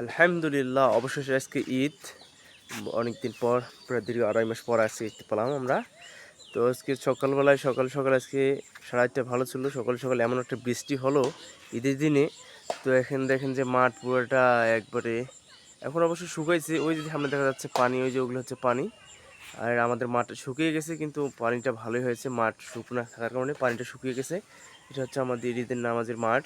আলহামদুলিল্লাহ, অবশেষে আজকে ঈদ। অনেকদিন পর, প্রায় দীর্ঘ আড়াই মাস পর আজকে ঈদ পেলাম আমরা। তো আজকে সকালবেলায়, সকাল সকাল আজকে সারা রাতটা ভালো ছিল। সকাল সকাল এমন একটা বৃষ্টি হলো ঈদের দিনে। তো এখন দেখেন যে মাঠ পুরোটা একবারে এখন অবশ্য শুকাইছে। ওই যে সামনে দেখা যাচ্ছে পানি, ওই যে ওগুলো হচ্ছে পানি। আর আমাদের মাঠ শুকিয়ে গেছে, কিন্তু পানিটা ভালোই হয়েছে। মাঠ শুকনো থাকার কারণে পানিটা শুকিয়ে গেছে। এটা হচ্ছে আমাদের ঈদের নামাজের মাঠ।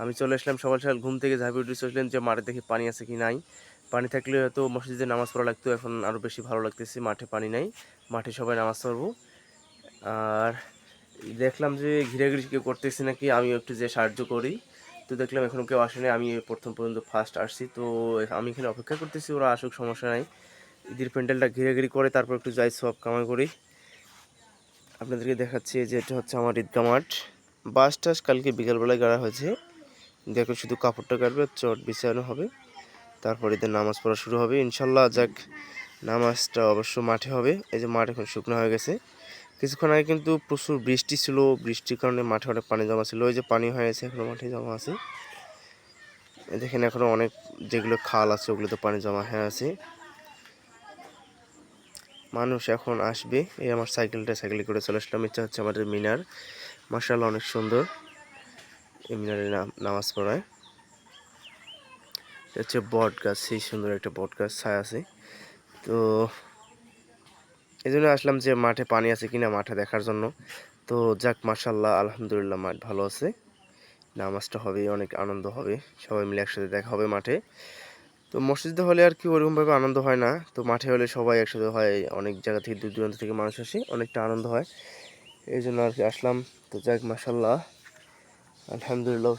আমি চলে আসলাম সকাল সকাল ঘুম থেকে ঝাঁপি উঠে চলে আসলাম যে মাঠে দেখি পানি আছে কি নাই। পানি থাকলে হয়তো মসজিদে নামাজ পড়া লাগতো, এখন আরও বেশি ভালো লাগতেছে, মাঠে পানি নাই, মাঠে সবাই নামাজ পড়ব। আর দেখলাম যে ঘিরাঘিরি কেউ করতেছে নাকি আমি একটু যে সাহায্য করি। তো দেখলাম এখনও কেউ আসেনি আমি প্রথম পর্যন্ত ফার্স্ট আসছি, তো আমি এখানে অপেক্ষা করতেছি, ওরা আসুক, সমস্যা নাই। ঈদের প্যান্ডেলটা ঘিরাঘিরি করে তারপর একটু যাই, সব কামাই করি। আপনাদেরকে দেখাচ্ছি যে এটা হচ্ছে আমার ঈদগা মাঠ। বাস টাস কালকে বিকালবেলায় গাড়া হয়েছে। দেখো শুধু কাপড়টা কাটবে, চট বিছানো হবে। তারপর এদের নামাজ পড়া শুরু হবে। ইনশাল্লাহ যাক, নামাজটা অবশ্য মাঠে হবে। এই যে মাঠ এখন শুকনো হয়ে গেছে। কিছুক্ষণ আগে কিন্তু প্রচুর বৃষ্টি ছিল। বৃষ্টির কারণে মাঠে অনেক পানি জমা ছিল। ওই যে পানি হয়ে গেছে, এখনও মাঠে জমা আছে। দেখেন এখনও অনেক যেগুলো খাল আছে, ওগুলোতে পানি জমা হয়ে আছে। মানুষ এখন আসবে। এই আমার সাইকেলটা সাইকেলে করে চলে আসলাম। এটা হচ্ছে আমাদের মিনার। মার্শাল্লাহ অনেক সুন্দর। মিনারে নামাজ পড়ায়। এটা হচ্ছে বট গাছ, সেই সুন্দর একটা বট গাছ, ছায়া আছে। তো এই জন্য আসলাম যে মাঠে পানি আছে কিনা মাঠে দেখার জন্য। তো যাক মার্শাল্লাহ আলহামদুলিল্লাহ মাঠ ভালো আছে। নামাজটা হবে, অনেক আনন্দ হবে। সবাই মিলে একসাথে দেখা হবে মাঠে। তো মসজিদে হলে আর কি ওরকমভাবে আনন্দ হয় না। তো মাঠে হলে সবাই একসাথে হয়, অনেক জায়গা থেকে দূর দূরান্ত থেকে মানুষ আসে, অনেকটা আনন্দ হয়। এই জন্য আর কি আসলাম। তো যাক মাসাল্লাহ আলহামদুলিল্লাহ